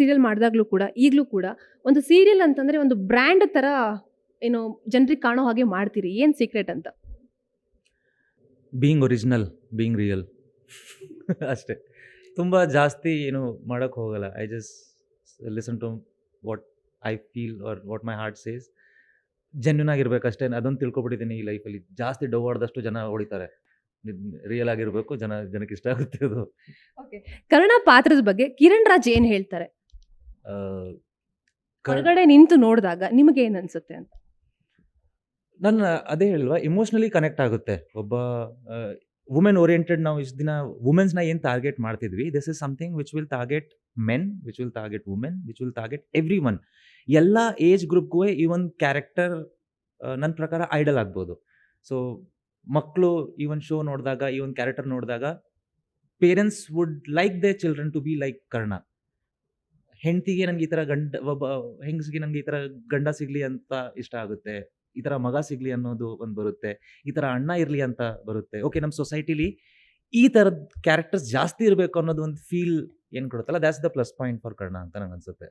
Serial ಮಾಡಿದಾಗಲೂ ಕೂಡ ಈಗಲೂ ಕೂಡ ಒಂದು ಸೀರಿಯಲ್ ಅಂತಂದರೆ ಒಂದು ಬ್ರ್ಯಾಂಡ್ ಥರ ಏನು ಜನರಿಗೆ ಕಾಣೋ ಹಾಗೆ ಮಾಡ್ತೀರಿ ಏನು ಸೀಕ್ರೆಟ್ ಅಂತ? ಬೀಯಿಂಗ್ ಒರಿಜಿನಲ್ ಬೀಯಿಂಗ್ ರಿಯಲ್ ಅಷ್ಟೇ. ತುಂಬ ಜಾಸ್ತಿ ಏನು ಮಾಡೋಕ್ಕೆ ಹೋಗಲ್ಲ. I just listen to what I feel or what my heart says genuine ಆಗಿರ್ಬೇಕಷ್ಟೇ ಅದೊಂದು ತಿಳ್ಕೊಬಿಟ್ಟಿದ್ದೀನಿ ಈ ಲೈಫಲ್ಲಿ ಜಾಸ್ತಿ ಡವ್ ಆಡ್ದಷ್ಟು ಜನ ಹೊಡಿತಾರೆ. ರಿಯಲ್ ಆಗಿರಬೇಕು ಜನ ಜನಕ್ಕೆ ಇಷ್ಟ ಆಗುತ್ತೆ ಅದು. ಕರ್ಣ ಪಾತ್ರದ ಬಗ್ಗೆ ಕಿರಣ್ ರಾಜ್ ಏನು ಹೇಳ್ತಾರೆ? ಹೊರಗಡೆ ನಿಂತು ನೋಡಿದಾಗ ನಿಮಗೆ ಏನು ಅನ್ಸುತ್ತೆ ಅಂತ? ನನ್ನ ಅದೇ ಹೇಳುವ ಇಮೋಷ್ನಲಿ ಕನೆಕ್ಟ್ ಆಗುತ್ತೆ. ಒಬ್ಬ ವುಮೆನ್ ಓರಿಯೆಂಟೆಡ್ ನಾವು ಇಷ್ಟು ದಿನ ವುಮೆನ್ಸ್ನ ಏನು ಟಾರ್ಗೆಟ್ ಮಾಡ್ತಿದ್ವಿ this is something which will target men which will target women which will target everyone ಎಲ್ಲ ಏಜ್ ಗ್ರೂಪ್ಗೂ ಈ ಒಂದು ಕ್ಯಾರೆಕ್ಟರ್ ನನ್ನ ಪ್ರಕಾರ ಐಡಲ್ ಆಗ್ಬೋದು. ಸೊ ಮಕ್ಕಳು ಈ ಒಂದು ಶೋ ನೋಡಿದಾಗ ಈ ಒಂದು ಕ್ಯಾರೆಕ್ಟರ್ ನೋಡಿದಾಗ parents would like they children to be like Karna ಹೆಂಡತಿಗೆ ನನಗೆ ಈ ಥರ ಗಂಡ, ಒಬ್ಬ ಹೆಂಗಸಿಗೆ ನನಗೆ ಈ ಥರ ಗಂಡ ಸಿಗಲಿ ಅಂತ ಇಷ್ಟ ಆಗುತ್ತೆ. ಈ ಥರ ಮಗ ಸಿಗಲಿ ಅನ್ನೋದು ಒಂದು ಬರುತ್ತೆ. ಈ ಥರ ಅಣ್ಣ ಇರಲಿ ಅಂತ ಬರುತ್ತೆ. ಓಕೆ ನಮ್ಮ ಸೊಸೈಟಿಲಿ ಈ ಥರದ ಕ್ಯಾರೆಕ್ಟರ್ಸ್ ಜಾಸ್ತಿ ಇರಬೇಕು ಅನ್ನೋದು ಒಂದು ಫೀಲ್ ಏನು ಕೊಡುತ್ತಲ್ಲ that's the plus point for Karna ಅಂತ ನಂಗೆ ಅನ್ಸುತ್ತೆ